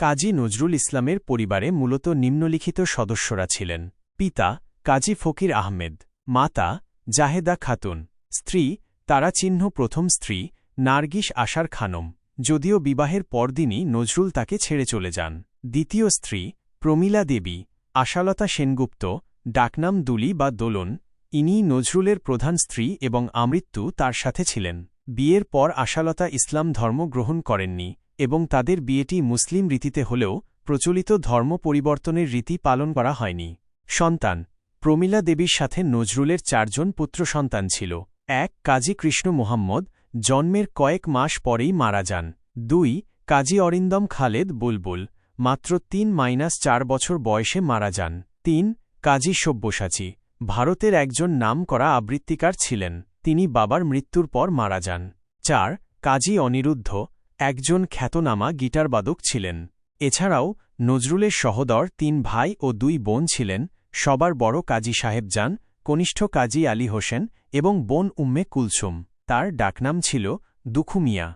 কাজী নজরুল ইসলামের পরিবারে মূলত নিম্নলিখিত সদস্যরা ছিলেন। পিতা, কাজী ফকির আহমেদ, মাতা, জাহেদা খাতুন, স্ত্রী, তারা চিহ্ন প্রথম স্ত্রী, নার্গিস আশার খানম। যদিও বিবাহের পরদিনই নজরুল তাকে ছেড়ে চলে যান। দ্বিতীয় স্ত্রী, প্রমীলা দেবী, আশালতা সেনগুপ্ত, ডাকনাম দুলি বা দোলন, ইনি নজরুলের প্রধান স্ত্রী এবং আমৃত্যু তার সাথে ছিলেন। বিয়ের পর আশালতা ইসলাম ধর্ম গ্রহণ করেননি। এবং তাদের বিয়েটি মুসলিম রীতিতে হলেও প্রচলিত ধর্ম পরিবর্তনের রীতি পালন করা হয়নি। সন্তান। প্রমীলা দেবীর সাথে নজরুলের চারজন পুত্র সন্তান ছিল। এক, কাজী কৃষ্ণ মোহাম্মদ, জন্মের কয়েক মাস পরেই মারা যান। দুই, কাজী অরিন্দম খালেদ বুলবুল, মাত্র তিন মাইনাস চার বছর বয়সে মারা যান। তিন, কাজী সব্যসাচী, ভারতের একজন নাম করা আবৃত্তিকার ছিলেন। তিনি বাবার মৃত্যুর পর মারা যান। চার, কাজী অনিরুদ্ধ একজন খ্যাতনামা গিটারবাদক ছিলেন। এছাড়াও, নজরুলের সহদর তিন ভাই ও দুই বোন ছিলেন, সবার বড় কাজী সাহেব যান, কনিষ্ঠ কাজী আলী হোসেন এবং বোন উম্মে কুলসুম। তার ডাকনাম ছিল দুখুমিয়া।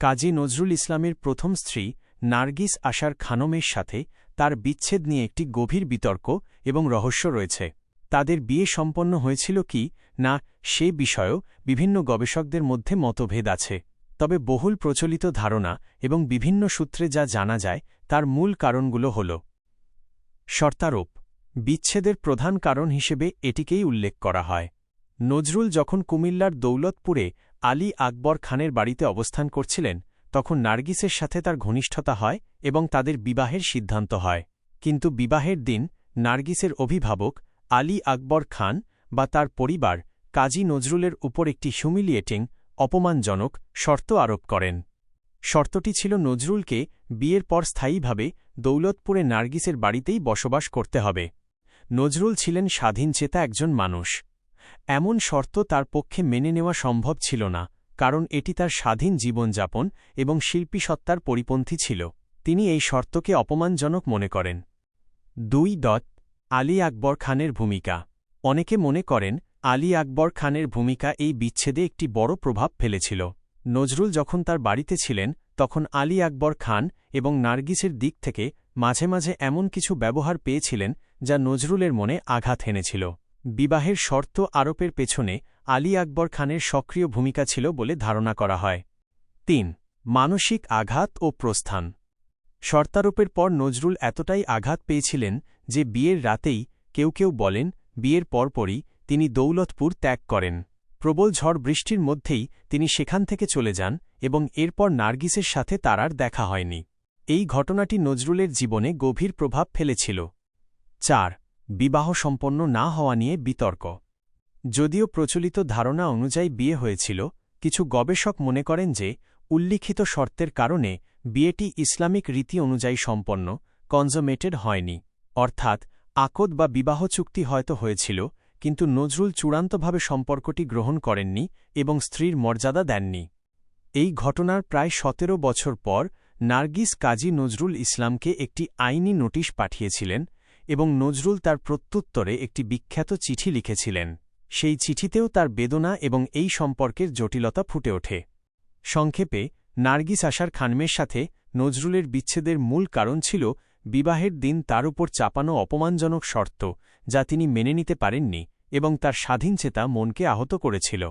কাজী নজরুল ইসলামের প্রথম স্ত্রী, নার্গিস আশার খানমের সাথে তার বিচ্ছেদ নিয়ে একটি গভীর বিতর্ক এবং রহস্য রয়েছে। তাদের বিয়ে সম্পন্ন হয়েছিল কি না সে বিষয়েও বিভিন্ন গবেষকদের মধ্যে মতভেদ আছে। তবে বহুল প্রচলিত ধারণা এবং বিভিন্ন সূত্রে যা জানা যায়, তার মূল কারণগুলো হল শর্তারোপ। বিচ্ছেদের প্রধান কারণ হিসেবে এটিকেই উল্লেখ করা হয়। নজরুল যখন কুমিল্লার দৌলতপুরে আলী আকবর খানের বাড়িতে অবস্থান করছিলেন, তখন নার্গিসের সাথে তার ঘনিষ্ঠতা হয় এবং তাদের বিবাহের সিদ্ধান্ত হয়। কিন্তু বিবাহের দিন নার্গিসের অভিভাবক আলী আকবর খান বা তার পরিবার কাজী নজরুলের উপর একটি হিউমিলিয়েটিং অপমানজনক শর্ত আরোপ করেন। শর্তটি ছিল নজরুলকে বিয়ের পর স্থায়ীভাবে দৌলতপুরে নার্গিসের বাড়িতেই বসবাস করতে হবে। নজরুল ছিলেন স্বাধীনচেতা একজন মানুষ। এমন শর্ত তার পক্ষে মেনে নেওয়া সম্ভব ছিল না, কারণ এটি তার স্বাধীন জীবনযাপন এবং শিল্পী সত্তার পরিপন্থী ছিল। তিনি এই শর্তকে অপমানজনক মনে করেন। দুই দত আলী আকবর খানের ভূমিকা। অনেকে মনে করেন আলী আকবর খানের ভূমিকা এই বিচ্ছেদে একটি বড় প্রভাব ফেলেছিল। নজরুল যখন তার বাড়িতে ছিলেন, তখন আলী আকবর খান এবং নার্গিসের দিক থেকে মাঝে মাঝে এমন কিছু ব্যবহার পেয়েছিলেন, যা নজরুলের মনে আঘাত এনেছিল। বিবাহের শর্ত আরোপের পেছনে আলী আকবর খানের সক্রিয় ভূমিকা ছিল বলে ধারণা করা হয়। তিন, মানসিক আঘাত ও প্রস্থান। শর্তারোপের পর নজরুল এতটাই আঘাত পেয়েছিলেন যে বিয়ের রাতেই কেউ কেউ বলেন, বিয়ের পরপরই তিনি দৌলতপুর ত্যাগ করেন। প্রবল ঝড় বৃষ্টির মধ্যেই তিনি সেখান থেকে চলে যান এবং এরপর নার্গিসের সাথে তার আর দেখা হয়নি। এই ঘটনাটি নজরুলের জীবনে গভীর প্রভাব ফেলেছিল। চার বিবাহ সম্পন্ন না হওয়া নিয়ে বিতর্ক। যদিও প্রচলিত ধারণা অনুযায়ী বিয়ে হয়েছিল, কিছু গবেষক মনে করেন যে, উল্লিখিত শর্তের কারণে বিয়েটি ইসলামিক রীতি অনুযায়ী সম্পন্ন কনজমেটেড হয়নি। অর্থাৎ, আকদ বা বিবাহ চুক্তি হয়তো হয়েছিল কিন্তু নজরুল চূড়ান্তভাবে সম্পর্কটি গ্রহণ করেননি এবং স্ত্রীর মর্যাদা দেননি। এই ঘটনার প্রায় সতেরো বছর পর নার্গিস কাজী নজরুল ইসলামকে একটি আইনি নোটিশ পাঠিয়েছিলেন এবং নজরুল তার প্রত্যুত্তরে একটি বিখ্যাত চিঠি লিখেছিলেন। সেই চিঠিতেও তার বেদনা এবং এই সম্পর্কের জটিলতা ফুটে ওঠে। সংক্ষেপে, নার্গিস আশার খানমের সাথে নজরুলের বিচ্ছেদের মূল কারণ ছিল বিবাহের দিন তার উপর চাপানো অপমানজনক শর্ত, যা তিনি মেনে নিতে পারেননি এবং তার স্বাধীনচেতা মনকে আহত করেছিল।